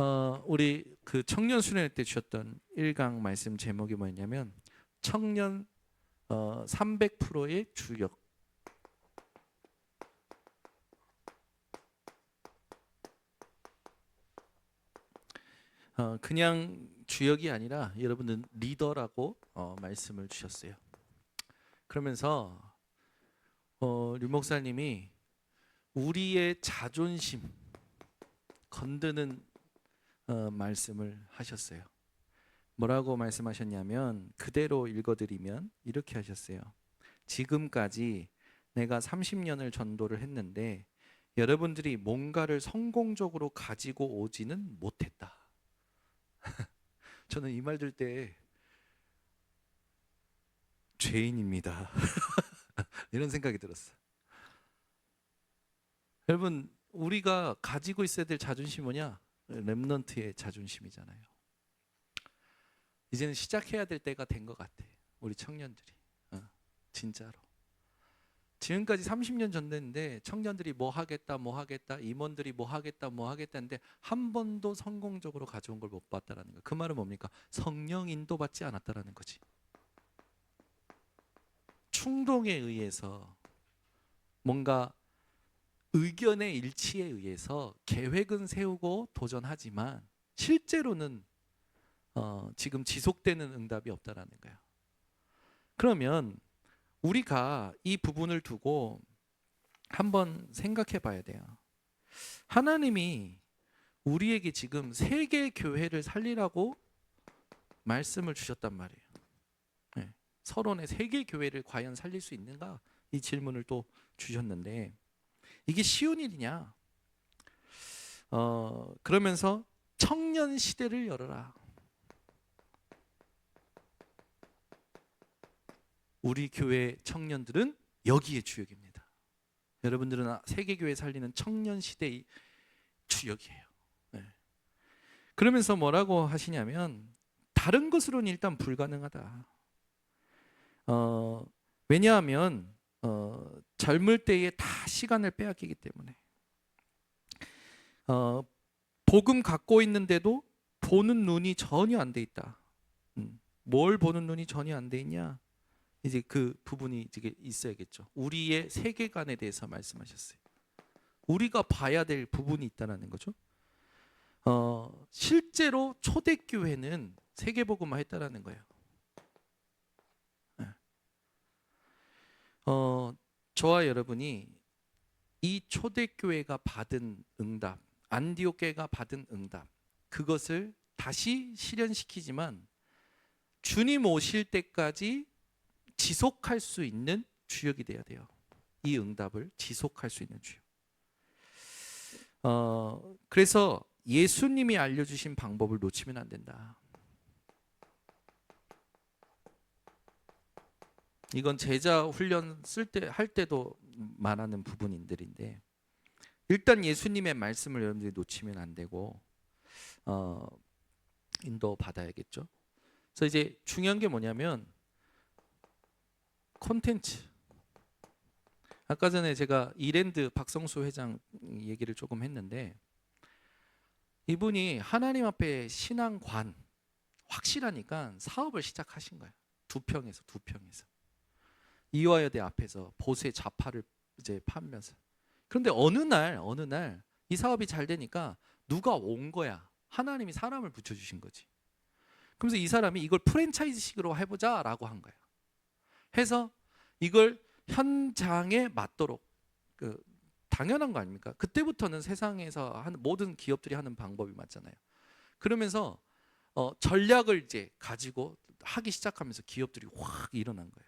어, 우리 그 청년 수련회 때 주셨던 1강 말씀 제목이 뭐였냐면 청년 어, 300%의 주역. 어, 그냥 주역이 아니라 여러분은 리더라고 어, 말씀을 주셨어요. 그러면서 어, 류 목사님이 우리의 자존심 건드는 어, 말씀을 하셨어요. 뭐라고 말씀하셨냐면 그대로 읽어드리면 이렇게 하셨어요. 지금까지 내가 30년을 전도를 했는데 여러분들이 뭔가를 성공적으로 가지고 오지는 못했다. 저는 이 말 들 때 죄인입니다. 이런 생각이 들었어요. 여러분 우리가 가지고 있어야 될 자존심 뭐냐? 렘넌트의 자존심이잖아요. 이제는 시작해야 될 때가 된 것 같아. 우리 청년들이 어, 진짜로. 지금까지 30년 전 됐는데 청년들이 뭐 하겠다 뭐 하겠다 임원들이 뭐 하겠다 뭐 하겠다는데 한 번도 성공적으로 가져온 걸 못 봤다라는 거. 그 말은 뭡니까? 성령 인도받지 않았다라는 거지. 충동에 의해서 뭔가 의견의 일치에 의해서 계획은 세우고 도전하지만 실제로는 어, 지금 지속되는 응답이 없다라는 거야. 그러면 우리가 이 부분을 두고 한번 생각해 봐야 돼요. 하나님이 우리에게 지금 세계 교회를 살리라고 말씀을 주셨단 말이에요. 네. 서론의 세계 교회를 과연 살릴 수 있는가? 이 질문을 또 주셨는데 이게 쉬운 일이냐? 어, 그러면서 청년 시대를 열어라. 우리 교회 청년들은 여기에 주역입니다. 여러분들은 세계 교회 살리는 청년 시대의 주역이에요. 네. 그러면서 뭐라고 하시냐면 다른 것으로는 일단 불가능하다. 어, 왜냐하면 어, 젊을 때에 다 시간을 빼앗기기 때문에 어, 복음 갖고 있는데도 보는 눈이 전혀 안 돼 있다. 음, 뭘 보는 눈이 전혀 안 돼 있냐? 이제 그 부분이 이제 있어야겠죠. 우리의 세계관에 대해서 말씀하셨어요. 우리가 봐야 될 부분이 있다라는 거죠. 어, 실제로 초대교회는 세계복음화 했다라는 거예요. 어, 저와 여러분이 이 초대교회가 받은 응답, 안디옥 교회가 받은 응답, 그것을 다시 실현시키지만 주님 오실 때까지 지속할 수 있는 주역이 돼야 돼요. 이 응답을 지속할 수 있는 주역. 어, 그래서 예수님이 알려주신 방법을 놓치면 안 된다. 이건 제자 훈련 쓸 때 할 때도 말하는 부분인들인데 일단 예수님의 말씀을 여러분들이 놓치면 안 되고 어, 인도 받아야겠죠. 그래서 이제 중요한 게 뭐냐면 콘텐츠. 아까 전에 제가 이랜드 박성수 회장 얘기를 조금 했는데 이분이 하나님 앞에 신앙관 확실하니까 사업을 시작하신 거예요. 두 평에서 두 평에서. 이화여대 앞에서 보세 자파를 이제 팔면서. 그런데 어느 날 어느 날 이 사업이 잘 되니까 누가 온 거야? 하나님이 사람을 붙여주신 거지. 그러면서 이 사람이 이걸 프랜차이즈식으로 해보자라고 한 거야. 해서 이걸 현장에 맞도록 그 당연한 거 아닙니까? 그때부터는 세상에서 하는 모든 기업들이 하는 방법이 맞잖아요. 그러면서 어, 전략을 이제 가지고 하기 시작하면서 기업들이 확 일어난 거예요. 어,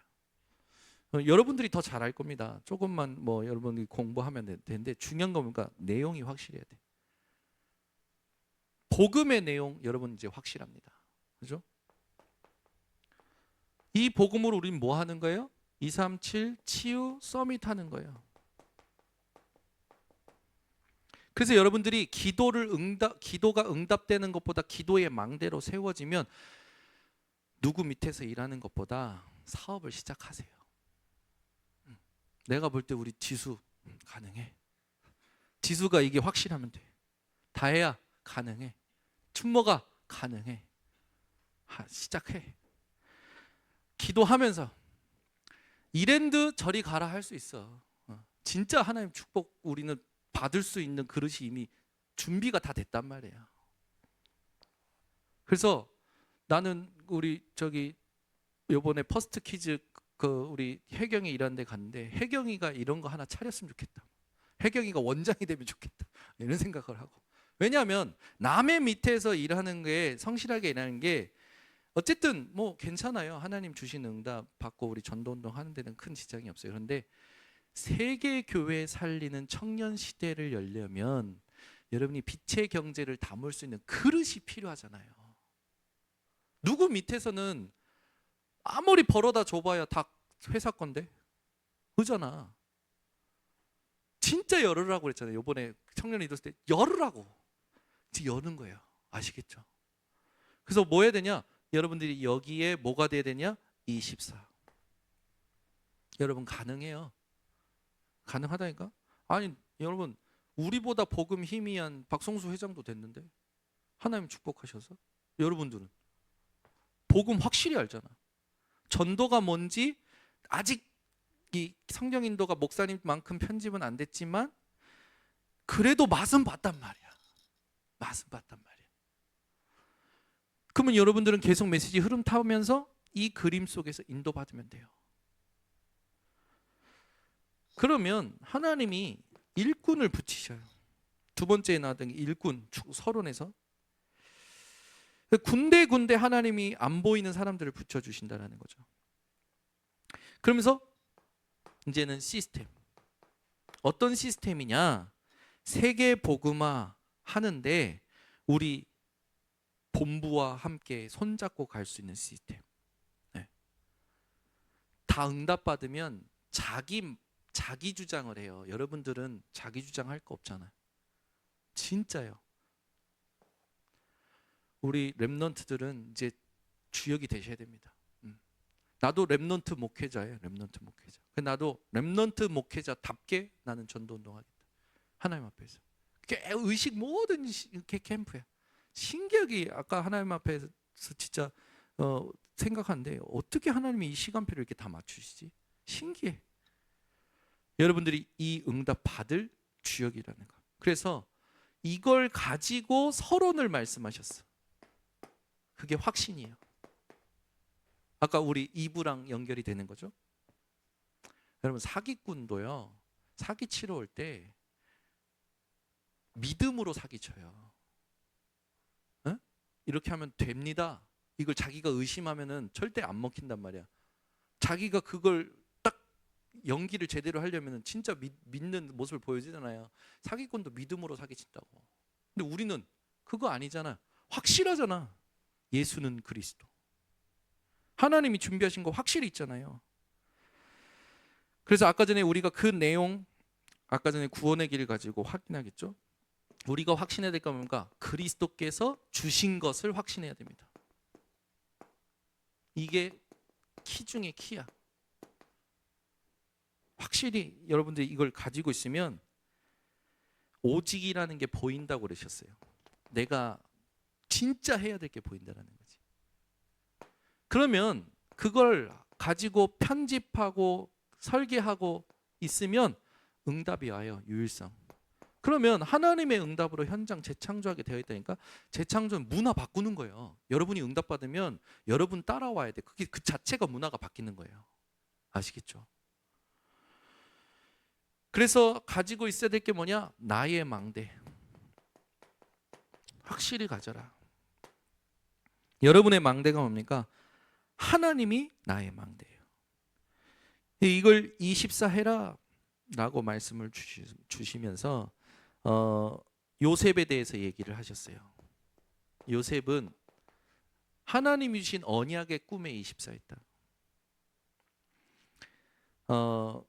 여러분들이 더 잘 알 겁니다. 조금만 뭐 여러분이 공부하면 되는데 중요한 건 뭔가 내용이 확실해야 돼. 복음의 내용 여러분 이제 확실합니다. 그죠? 이 복음으로 우리는 뭐 하는 거예요? 237 치유 서밋 하는 거예요. 그래서 여러분들이 기도를 응답 기도가 응답되는 것보다 기도의 망대로 세워지면 누구 밑에서 일하는 것보다 사업을 시작하세요. 내가 볼 때 우리 지수 가능해. 지수가 이게 확실하면 돼. 다해야 가능해. 준모가 가능해. 하, 시작해. 기도하면서 이랜드 저리 가라 할 수 있어. 어. 진짜 하나님 축복 우리는 받을 수 있는 그릇이 이미 준비가 다 됐단 말이야. 그래서 나는 우리 저기 요번에 퍼스트 키즈 그 우리 혜경이 일하는 데 갔는데 혜경이가 이런 거 하나 차렸으면 좋겠다. 혜경이가 원장이 되면 좋겠다. 이런 생각을 하고. 왜냐하면 남의 밑에서 일하는 게 성실하게 일하는 게 어쨌든 뭐 괜찮아요. 하나님 주신 응답 받고 우리 전도운동 하는 데는 큰 지장이 없어요. 그런데 세계 교회 살리는 청년 시대를 열려면 여러분이 빛의 경제를 담을 수 있는 그릇이 필요하잖아요. 누구 밑에서는 아무리 벌어다 줘봐야 다 회사 건데 그잖아. 진짜 열으라고 그랬잖아요. 요번에 청년 이뤘을 때 열으라고. 이제 여는 거예요. 아시겠죠? 그래서 뭐 해야 되냐? 여러분들이 여기에 뭐가 돼야 되냐? 24. 여러분 가능해요. 가능하다니까? 아니 여러분 우리보다 복음 희미한 박성수 회장도 됐는데 하나님 축복하셔서 여러분들은 복음 확실히 알잖아. 전도가 뭔지 아직 이 성경 인도가 목사님만큼 편집은 안 됐지만 그래도 맛은 봤단 말이야. 맛은 봤단 말이야. 그러면 여러분들은 계속 메시지 흐름 타면서 이 그림 속에서 인도받으면 돼요. 그러면 하나님이 일꾼을 붙이셔요. 두 번째 나왔던 게 일꾼 축- 서론에서 군데 군데 하나님이 안 보이는 사람들을 붙여 주신다라는 거죠. 그러면서 이제는 시스템. 어떤 시스템이냐? 세계 복음화 하는데 우리 본부와 함께 손잡고 갈 수 있는 시스템. 네. 다 응답 받으면 자기 자기 주장을 해요. 여러분들은 자기 주장할 거 없잖아요. 진짜요. 우리 랩넌트들은 이제 주역이 되셔야 됩니다. 음. 나도 랩넌트 목회자예요. 랩넌트 목회자. 그 나도 랩넌트 목회자답게 나는 전도 운동하겠다. 하나님 앞에서. 꽤 의식 모든 캠프야. 신기하게 아까 하나님 앞에서 진짜 어, 생각하는데 어떻게 하나님이 이 시간표를 이렇게 다 맞추시지? 신기해. 여러분들이 이 응답 받을 주역이라는 거. 그래서 이걸 가지고 서론을 말씀하셨어. 그게 확신이에요. 아까 우리 이부랑 연결이 되는 거죠. 여러분 사기꾼도요. 사기 치러 올 때 믿음으로 사기쳐요. 응? 이렇게 하면 됩니다. 이걸 자기가 의심하면은 절대 안 먹힌단 말이야. 자기가 그걸 딱 연기를 제대로 하려면은 진짜 믿, 믿는 모습을 보여주잖아요. 사기꾼도 믿음으로 사기친다고. 근데 우리는 그거 아니잖아. 확실하잖아. 예수는 그리스도. 하나님이 준비하신 거 확실히 있잖아요. 그래서 아까 전에 우리가 그 내용 아까 전에 구원의 길을 가지고 확인하겠죠. 우리가 확신해야 될건 뭔가 그리스도께서 주신 것을 확신해야 됩니다. 이게 키 중에 키야. 확실히 여러분들이 이걸 가지고 있으면 오직이라는 게 보인다고 그러셨어요. 내가 진짜 해야 될 게 보인다라는 거지. 그러면 그걸 가지고 편집하고 설계하고 있으면 응답이 와요. 유일성. 그러면 하나님의 응답으로 현장 재창조하게 되어 있다니까 재창조는 문화 바꾸는 거예요. 여러분이 응답 받으면 여러분 따라와야 돼. 그게 그 자체가 문화가 바뀌는 거예요. 아시겠죠? 그래서 가지고 있어야 될 게 뭐냐? 나의 망대. 확실히 가져라. 여러분의 망대가 뭡니까? 하나님이 나의 망대예요. 이걸 24 해라 라고 말씀을 주시, 주시 면서 어, 요셉에 대해서 얘기를 하셨어요. 요셉은 하나님이 주신 언약의 꿈에 24했다. 어,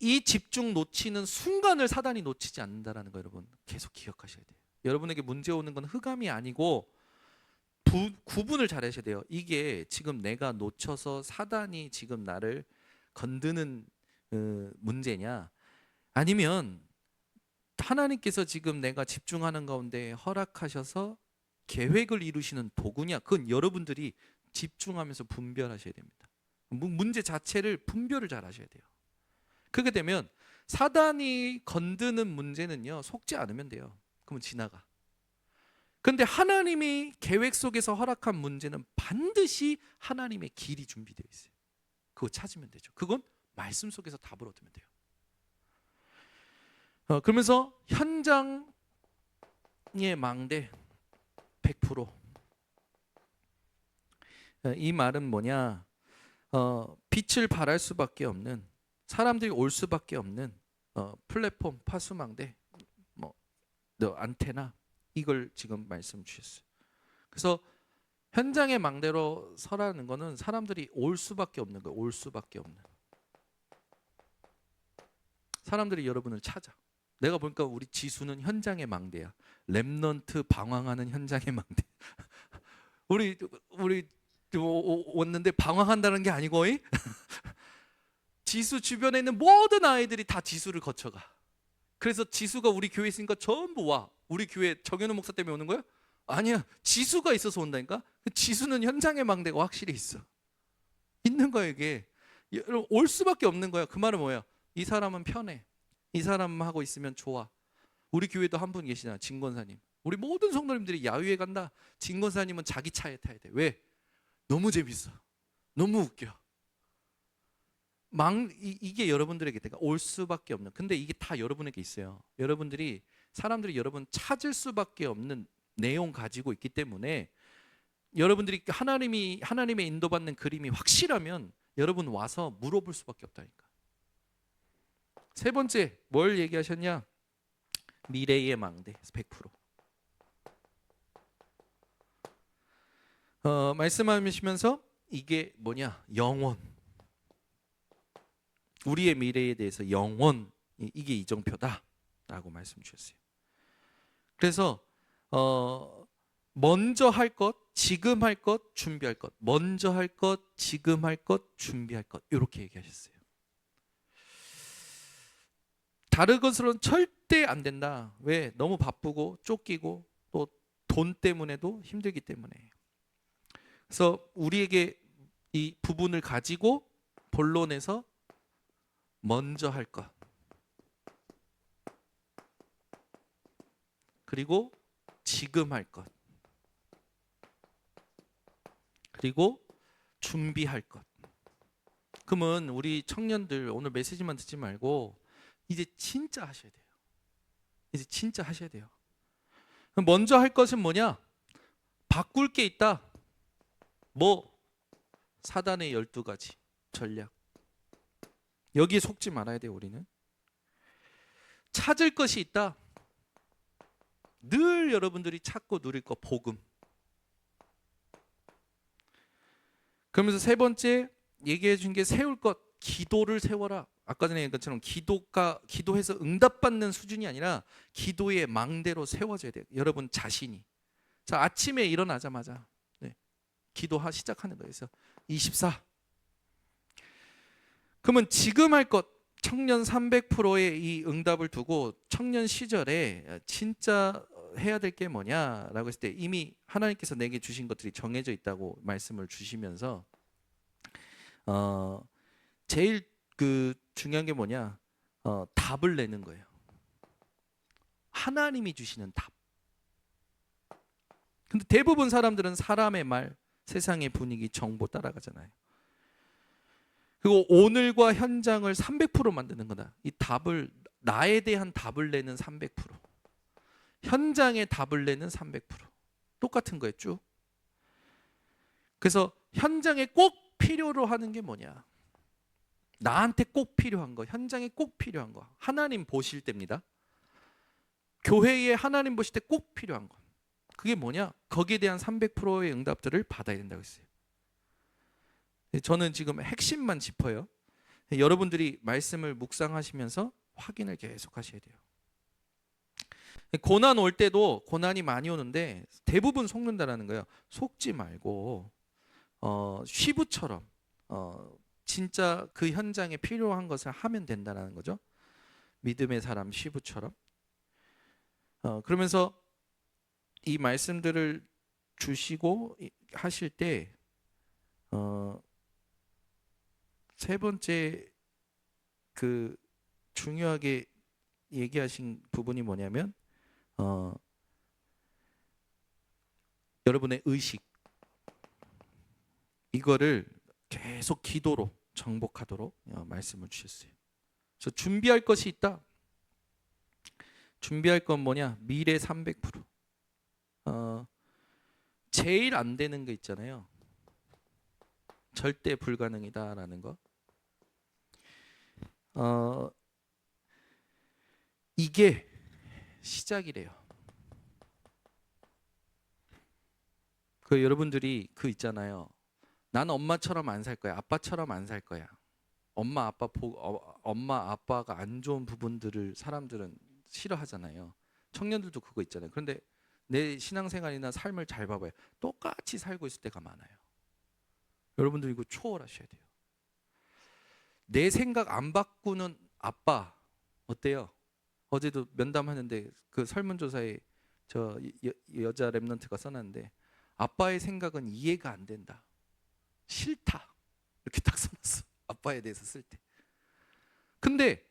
이 집중 놓치는 순간을 사단이 놓치지 않는다라는 거 여러분 계속 기억하셔야 돼요. 여러분에게 문제 오는 건 흑암이 아니고 부, 구분을 잘 하셔야 돼요. 이게 지금 내가 놓쳐서 사단이 지금 나를 건드는 어, 문제냐 아니면 하나님께서 지금 내가 집중하는 가운데 허락하셔서 계획을 이루시는 도구냐? 그건 여러분들이 집중하면서 분별하셔야 됩니다. 문- 문제 자체를 분별을 잘 하셔야 돼요. 그렇게 되면 사단이 건드는 문제는요 속지 않으면 돼요. 그러면 지나가. 근데 하나님이 계획 속에서 허락한 문제는 반드시 하나님의 길이 준비되어 있어요. 그거 찾으면 되죠. 그건 말씀 속에서 답을 얻으면 돼요. 어, 그러면서 현장의 망대 100%. 어, 이 말은 뭐냐? 어, 빛을 발할 수밖에 없는 사람들이 올 수밖에 없는 어, 플랫폼 파수망대 뭐너 안테나 이걸 지금 말씀 주셨어요. 그래서 현장의 망대로 서라는 거는 사람들이 올 수밖에 없는 거예요. 올 수밖에 없는. 사람들이 여러분을 찾아. 내가 보니까 우리 지수는 현장의 망대야. 렘넌트 방황하는 현장의 망대. 우리 우리 왔는데 방황한다는 게 아니고 이? 지수 주변에 있는 모든 아이들이 다 지수를 거쳐가. 그래서 지수가 우리 교회에 있으니까 전부 와. 우리 교회 정현우 목사 때문에 오는 거야? 아니야. 지수가 있어서 온다니까. 그 지수는 현장의 망대가 확실히 있어. 있는 거야 이게. 올 수밖에 없는 거야. 그 말은 뭐야? 이 사람은 편해. 이 사람하고 있으면 좋아. 우리 교회도 한 분 계시잖아. 진권사님. 우리 모든 성도님들이 야유회 간다. 진권사님은 자기 차에 타야 돼. 왜? 너무 재밌어. 너무 웃겨. 망 이, 이게 여러분들에게 올 수밖에 없는. 근데 이게 다 여러분에게 있어요. 여러분들이 사람들이 여러분 찾을 수밖에 없는 내용 가지고 있기 때문에 여러분들이 하나님이 하나님의 인도받는 그림이 확실하면 여러분 와서 물어볼 수밖에 없다니까. 세 번째 뭘 얘기하셨냐? 미래의 망대 100%. 어, 말씀하시면서 이게 뭐냐? 영원. 우리의 미래에 대해서 영원 이- 이게 이정표다라고 말씀 주셨어요. 그래서 어, 먼저 할 것, 지금 할 것, 준비할 것. 먼저 할 것, 지금 할 것, 준비할 것. 이렇게 얘기하셨어요. 다른 것으로는 절대 안 된다. 왜? 너무 바쁘고 쫓기고 또 돈 때문에도 힘들기 때문에. 그래서 우리에게 이 부분을 가지고 본론에서 먼저 할 것. 그리고 지금 할 것. 그리고 준비할 것. 그러면 우리 청년들 오늘 메시지만 듣지 말고 이제 진짜 하셔야 돼요. 이제 진짜 하셔야 돼요. 먼저 할 것은 뭐냐? 바꿀 게 있다. 뭐 사단의 12가지 전략. 여기에 속지 말아야 돼요, 우리는. 찾을 것이 있다. 늘 여러분들이 찾고 누릴 것 복음. 그러면서 세 번째 얘기해 준 게 세울 것 기도를 세워라. 아까 전에 얘기한 것처럼 기도가 기도해서 응답받는 수준이 아니라 기도의 망대로 세워져야 돼요. 여러분 자신이. 자, 아침에 일어나자마자 네. 기도하 시작하는 거예요. 그래서 24. 그러면 지금 할 것 청년 300%의 이 응답을 두고 청년 시절에 진짜 해야 될 게 뭐냐라고 했을 때 이미 하나님께서 내게 주신 것들이 정해져 있다고 말씀을 주시면서 어 제일 그 중요한 게 뭐냐 어 답을 내는 거예요. 하나님이 주시는 답. 근데 대부분 사람들은 사람의 말, 세상의 분위기, 정보 따라가잖아요. 그리고 오늘과 현장을 300% 만드는 거다. 이 답을 나에 대한 답을 내는 300%. 현장에 답을 내는 300%. 똑같은 거예요, 쭉. 그래서 현장에 꼭 필요로 하는 게 뭐냐? 나한테 꼭 필요한 거, 현장에 꼭 필요한 거. 하나님 보실 때입니다. 교회에 하나님 보실 때 꼭 필요한 거. 그게 뭐냐? 거기에 대한 300%의 응답들을 받아야 된다고 했어요. 저는 지금 핵심만 짚어요. 여러분들이 말씀을 묵상하시면서 확인을 계속 하셔야 돼요. 고난 올 때도 고난이 많이 오는데 대부분 속는다라는 거예요. 속지 말고 어, 쉬부처럼 어, 진짜 그 현장에 필요한 것을 하면 된다라는 거죠. 믿음의 사람 쉬부처럼. 어, 그러면서 이 말씀들을 주시고 이- 하실 때 어, 세 번째 그 중요하게 얘기하신 부분이 뭐냐면 어, 여러분의 의식 이거를 계속 기도로 정복하도록 어, 말씀을 주셨어요. 그래서 준비할 것이 있다. 준비할 건 뭐냐? 미래 300%. 어, 제일 안 되는 거 있잖아요. 절대 불가능이다라는 거. 어, 이게 시작이래요. 그 여러분들이 그 있잖아요. 나는 엄마처럼 안 살 거야. 아빠처럼 안 살 거야. 엄마 아빠 보, 어, 엄마 아빠가 안 좋은 부분들을 사람들은 싫어하잖아요. 청년들도 그거 있잖아요. 그런데 내 신앙생활이나 삶을 잘 봐봐요. 똑같이 살고 있을 때가 많아요. 여러분들 이거 초월하셔야 돼요. 내 생각 안 바꾸는 아빠 어때요? 어제도 면담하는데 그 설문조사에 저 여, 여자 랩런트가 써놨는데 아빠의 생각은 이해가 안 된다. 싫다. 이렇게 딱 써놨어. 아빠에 대해서 쓸 때. 근데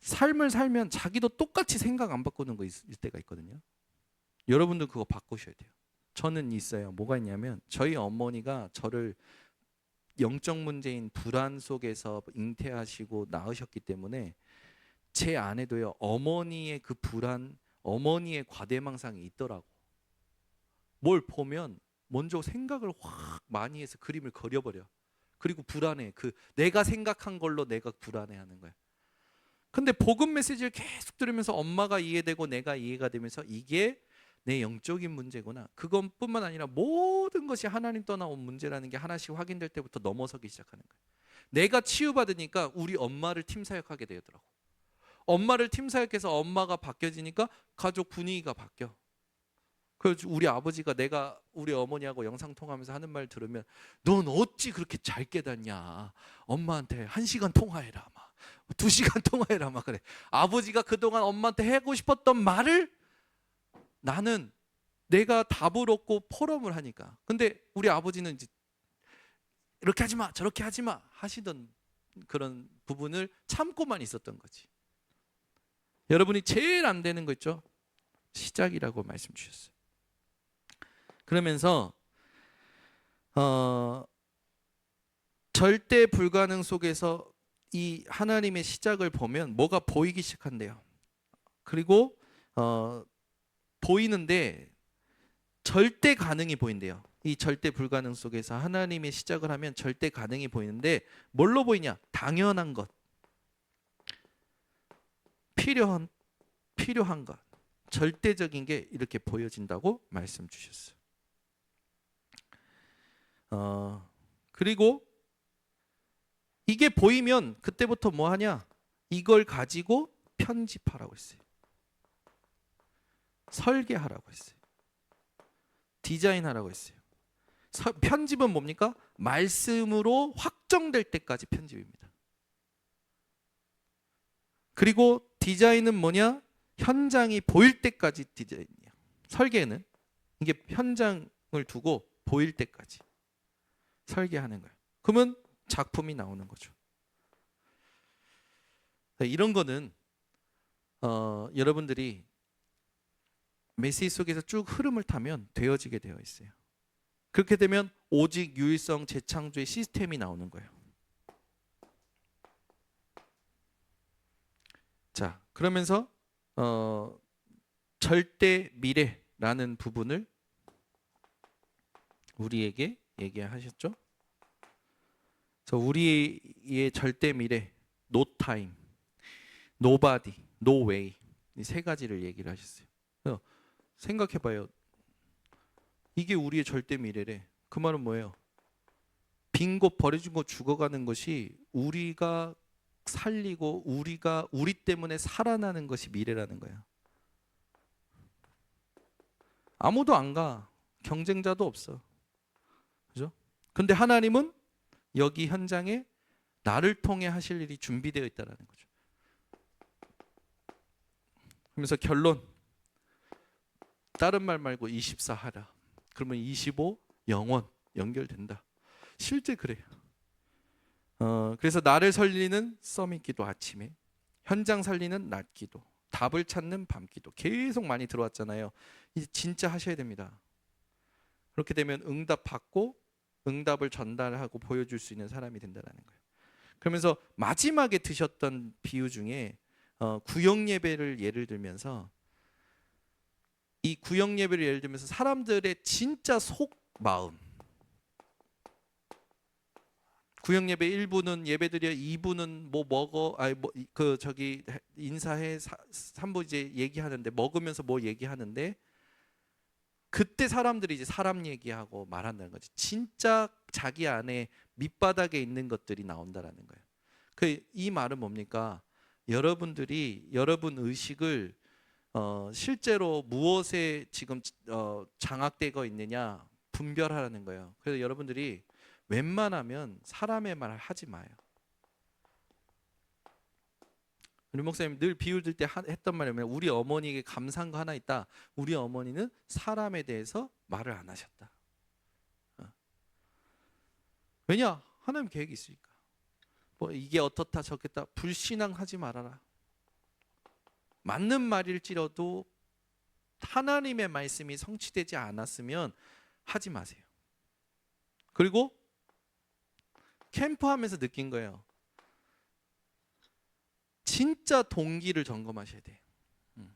삶을 살면 자기도 똑같이 생각 안 바꾸는 거 있 을 때가 있거든요. 여러분들 그거 바꾸셔야 돼요. 저는 있어요. 뭐가 있냐면 저희 어머니가 저를 영적 문제인 불안 속에서 잉태하시고 낳으셨기 때문에 제 안에도요 어머니의 그 불안, 어머니의 과대망상이 있더라고. 뭘 보면 먼저 생각을 확 많이 해서 그림을 그려버려. 그리고 불안해. 그 내가 생각한 걸로 내가 불안해하는 거야. 근데 복음 메시지를 계속 들으면서 엄마가 이해되고 내가 이해가 되면서 이게 내 영적인 문제구나. 그것뿐만 아니라 모든 것이 하나님 떠나온 문제라는 게 하나씩 확인될 때부터 넘어서기 시작하는 거예요. 내가 치유받으니까 우리 엄마를 팀 사역하게 되더라고. 엄마를 팀 사역해서 엄마가 바뀌어지니까 가족 분위기가 바뀌어. 그래서 우리 아버지가 내가 우리 어머니하고 영상 통하면서 하는 말 들으면 넌 어찌 그렇게 잘 깨닫냐 엄마한테 한 시간 통화해라 막 두 시간 통화해라 막 그래 아버지가 그동안 엄마한테 하고 싶었던 말을 나는 내가 답을 얻고 포럼을 하니까. 근데 우리 아버지는 이제 이렇게 하지 마 저렇게 하지 마 하시던 그런 부분을 참고만 있었던 거지. 여러분이 제일 안 되는 거 있죠? 시작이라고 말씀 주셨어요. 그러면서 어, 절대 불가능 속에서 이 하나님의 시작을 보면 뭐가 보이기 시작한대요. 그리고 어, 보이는데 절대 가능이 보인대요. 이 절대 불가능 속에서 하나님의 시작을 하면 절대 가능이 보이는데 뭘로 보이냐? 당연한 것, 필요한 필요한 것, 절대적인 게 이렇게 보여진다고 말씀 주셨어요. 어, 그리고 이게 보이면 그때부터 뭐 하냐? 이걸 가지고 편집하라고 했어요. 설계하라고 했어요. 디자인하라고 했어요. 서- 편집은 뭡니까? 말씀으로 확정될 때까지 편집입니다. 그리고 디자인은 뭐냐? 현장이 보일 때까지 디자인이에요. 설계는 이게 현장을 두고 보일 때까지. 설계하는 거예요. 그러면 작품이 나오는 거죠. 네, 이런 거는 어, 여러분들이 메시지 속에서 쭉 흐름을 타면 되어지게 되어 있어요. 그렇게 되면 오직 유일성 재창조의 시스템이 나오는 거예요. 자, 그러면서 어, 절대 미래라는 부분을 우리에게 얘기하셨죠? 저 우리의 절대 미래, no time, nobody, no way 이 세 가지를 얘기를 하셨어요. 생각해봐요. 이게 우리의 절대 미래래. 그 말은 뭐예요? 빈 곳 버려진 곳 죽어가는 것이 우리가 살리고 우리가 우리 때문에 살아나는 것이 미래라는 거야. 아무도 안 가. 경쟁자도 없어. 그죠? 근데 하나님은 여기 현장에 나를 통해 하실 일이 준비되어 있다라는 거죠. 그러면서 결론 다른 말 말고 24 하라. 그러면 25 영원 연결된다. 실제 그래요. 어, 그래서 나를 살리는 써밋기도 아침에 현장 살리는 낮기도 답을 찾는 밤기도 계속 많이 들어왔잖아요. 이제 진짜 하셔야 됩니다. 그렇게 되면 응답 받고 응답을 전달하고 보여줄 수 있는 사람이 된다라는 거예요. 그러면서 마지막에 드셨던 비유 중에 어, 구역 예배를 예를 들면서 이 구역 예배를 예를 들면서 사람들의 진짜 속 마음 구역 예배 1부는 예배드려 2부는 뭐 먹어 아니 뭐 그 저기 인사해 3부 이제 얘기하는데 먹으면서 뭐 얘기하는데 그때 사람들이 이제 사람 얘기하고 말한다는 거지. 진짜 자기 안에 밑바닥에 있는 것들이 나온다라는 거예요. 그 이 말은 뭡니까? 여러분들이 여러분 의식을 어, 실제로 무엇에 지금 어, 장악되고 있느냐 분별하라는 거예요. 그래서 여러분들이 웬만하면 사람의 말을 하지 마요. 우리 목사님 늘 비유 들때 했던 말이 뭐냐 우리 어머니에게 감사한 거 하나 있다. 우리 어머니는 사람에 대해서 말을 안 하셨다. 어. 왜냐? 하나님 계획이 있으니까. 뭐 이게 어떻다 저겠다 불신앙하지 말아라. 맞는 말일지라도 하나님의 말씀이 성취되지 않았으면 하지 마세요. 그리고 캠프하면서 느낀 거예요. 진짜 동기를 점검하셔야 돼요. 음.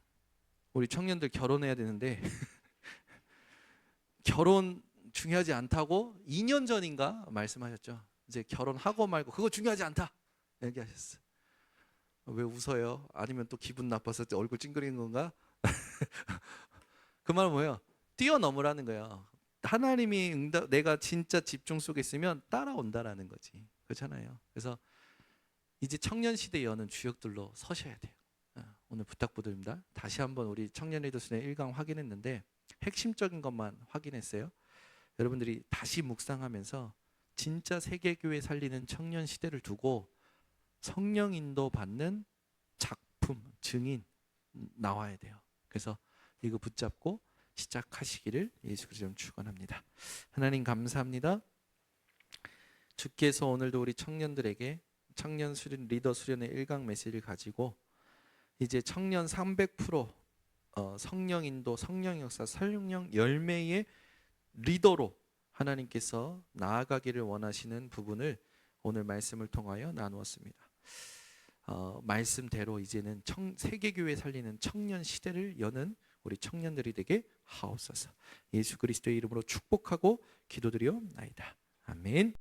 우리 청년들 결혼해야 되는데 결혼 중요하지 않다고 2년 전인가 말씀하셨죠. 이제 결혼하고 말고 그거 중요하지 않다 얘기하셨어요. 왜 웃어요? 아니면 또 기분 나빠서 얼굴 찡그리는 건가? 그 말은 뭐예요? 뛰어넘으라는 거예요. 하나님이 응답, 내가 진짜 집중 속에 있으면 따라온다라는 거지. 그렇잖아요. 그래서 이제 청년 시대 여는 주역들로 서셔야 돼요. 어, 오늘 부탁드립니다. 다시 한번 우리 청년 리더스의 1강 확인했는데 핵심적인 것만 확인했어요. 여러분들이 다시 묵상하면서 진짜 세계교회 살리는 청년 시대를 두고 성령 인도 받는 작품, 증인 나와야 돼요. 그래서 이거 붙잡고 시작하시기를 예수 그리스도 축원합니다. 하나님 감사합니다. 주께서 오늘도 우리 청년들에게 청년 수련 리더 수련의 1강 메시지를 가지고 이제 청년 300% 어, 성령 인도, 성령 역사, 성령 열매의 리더로 하나님께서 나아가기를 원하시는 부분을 오늘 말씀을 통하여 나누었습니다. 어, 말씀대로 이제는 청, 세계교회 살리는 청년 시대를 여는 우리 청년들이 되게 하옵소서. 예수 그리스도의 이름으로 축복하고 기도드리옵나이다. 아멘.